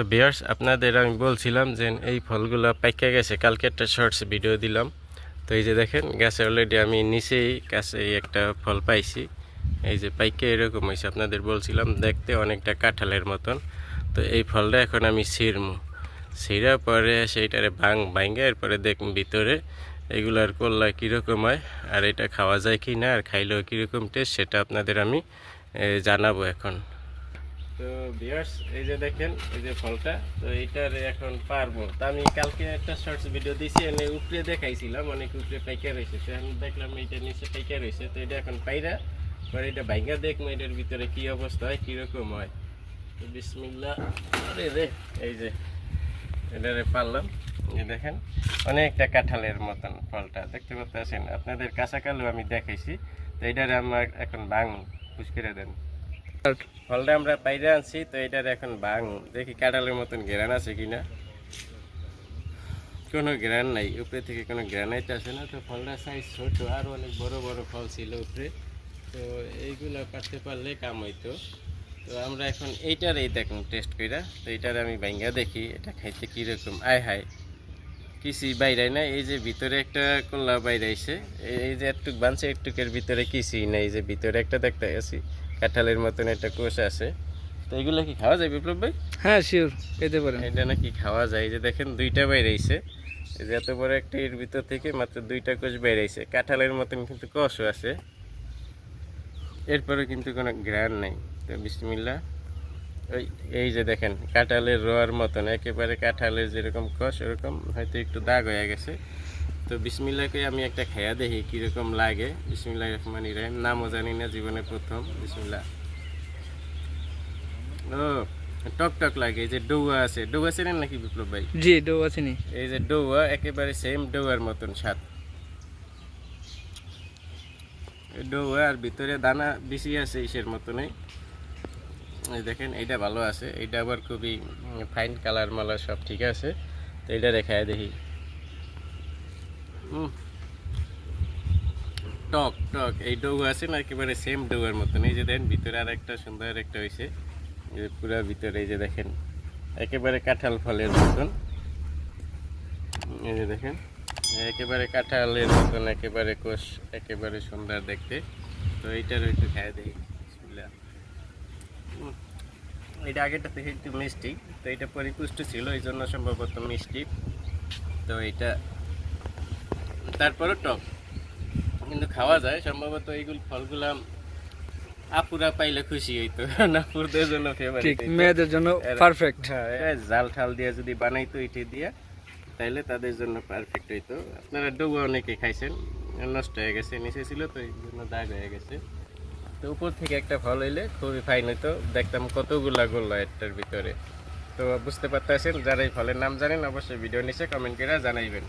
তো বিয়ার্স আপনাদের আমি বলছিলাম যে এই ফলগুলো পাইকা গেছে, কালকে একটা শর্টস ভিডিও দিলাম। তো এই যে দেখেন, গাছে অলরেডি আমি নিচেই গাছে একটা ফল পাইছি। এই যে পাইকা এরকম হয়েছে আপনাদের বলছিলাম দেখতে অনেকটা কাঁঠালের মতন। তো এই ফলটা এখন আমি ছিঁড়মু। ছিঁড়া পরে সেইটারে ভাং ভাঙ্গে এরপরে দেখুন ভিতরে এগুলার করলা কীরকম হয়, আর এটা খাওয়া যায় কি না আর খাইলেও কীরকম টেস্ট সেটা আপনাদের আমি জানাব এখন। তো ভিউয়ার্স এই যে দেখেন, এই যে ফলটা, তো এইটার এখন পারব। তো আমি কালকে একটা শর্টস ভিডিও দিছি, এনে উপরে দেখাইছিলাম, অনেক উপরে পাইকার রয়েছে তো এখন দেখলাম এইটা নিচে পাইকার রয়েছে তো এটা এখন পাইরা, পরে এটা ভাইঙ্গা দেখব, এটার ভিতরে কি অবস্থা হয়, কীরকম হয়। তো বিসমিল্লা আরে রে, এই যে, এটারে পারলাম। এই দেখেন, অনেকটা কাঁঠালের মতন ফলটা, দেখতে পাচ্ছেন? আপনাদের কাঁচাকালও আমি দেখাইছি, তো এটারে আমার এখন বাং পুষ্করে দেন। ফলটা আমরা পাইরে আনছি, তো এটার এখন বাং। দেখি কাঁঠালের মতন ঘেরান আছে কিনা। কোনো গ্রান নাই, উপরে থেকে কোনো গ্রানাইট আসে না, তো ফলটা সাইজ ছোট, আর অনেক বড় বড় ফল ছিল উপরে। তো এইগুলো কাটতে পারলে কাম হইতো। তো আমরা এখন এইটার এই দেখুন টেস্ট কইরা। তো এইটার আমি ভাঙ্গা দেখি, এটা খাইতে কীরকম, আয় হায়। কিসি বাইরাই না এই যে ভিতরে একটা কল্লা বাইরাইছে এই যে একটুক বানছে, একটুকের ভিতরে কিসি নাই, এই যে ভিতরে একটা দেখতে আছি। কাঁঠালের মতন একটা কোষ আছে। তো এগুলো কি খাওয়া যায় বিপ্লব ভাই? হ্যাঁ শিওর পেতে পারেন। এটা নাকি খাওয়া যায় এই যে দেখেন দুইটা এই যে এত বড় একটা এর ভিতর থেকে মাত্র দুইটা কোষ বাইরাইছে কাঁঠালের মতন কিন্তু কষও আছে। এরপরে কিন্তু কোনো গ্রান নাই। তো বিসমিল্লা ওই এই যে দেখেন কাঁঠালের রোয়ার মতন একেবারে কাঁঠালের যেরকম কষ ওরকম হয়তো একটু দাগ হয়ে গেছে। তো বিসমিল্লাকে আমি একটা খাইয়া দেখি কীরকম লাগে। বিসমিল্লা রহমান ইরাহিম নামও জানি না জীবনে প্রথম। বিসমিল্লা ও টক টক লাগে এই যে ডৌয়া আছে। ডৌয়া চেনেন নাকি বিপ্লব ভাই? জি ডো আছে এই যে ডৌয়া একেবারে সেম ডৌয়ার মতন স্বাদ। এই ডৌয়া আর ভিতরে দানা বেশি আছে ইসের মতনই। এই দেখেন এইটা ভালো আছে। এইটা আবার খুবই ফাইন কালার মালা সব ঠিক আছে। তো এইটা রেখায় দেখি। টক টক, এই ডৌ আছে না, একেবারে সেম ডৌয়ার মতন। এই যে দেখেন ভিতরে আর একটা সুন্দর একটা হয়েছে পুরা ভিতরে, এই যে দেখেন, একেবারে কাঁঠাল ফলের মতন। এই যে দেখেন, একেবারে কাঁঠালের মতন, একেবারে কোষ, একেবারে সুন্দর দেখতে। তো এইটার একটু খাই দেখি। এটা আগেটা থেকে একটু মিষ্টি। তো এটা পরিপুষ্ট ছিল এই জন্য সম্ভবত মিষ্টি। তো এটা তারপরে টক। কিন্তু খাওয়া যায় সম্ভবত এইগুলো ফলগুলা আপুরা পাইলে খুশি হইতো। নাপুরদের জন্য ঠিক ফেভারিট মেয়েদের জন্য পারফেক্ট হ্যাঁ জাল ঠাল দিয়ে যদি বানাইতো এটি দিয়ে তাইলে তাদের জন্য পারফেক্ট হইতো। আপনারা ডুবো অনেকে খাইছেন নষ্ট হয়ে গেছে নিচে ছিল তো এই জন্য দাগ হয়ে গেছে। তো উপর থেকে একটা ফল হইলে খুবই ফাইন হইতো। দেখতাম কতগুলা গোল্লা একটার ভিতরে। তো বুঝতে পারতেছেন যারা এই ফলের নাম জানেন অবশ্যই ভিডিও নিচে কমেন্ট করে জানাইবেন।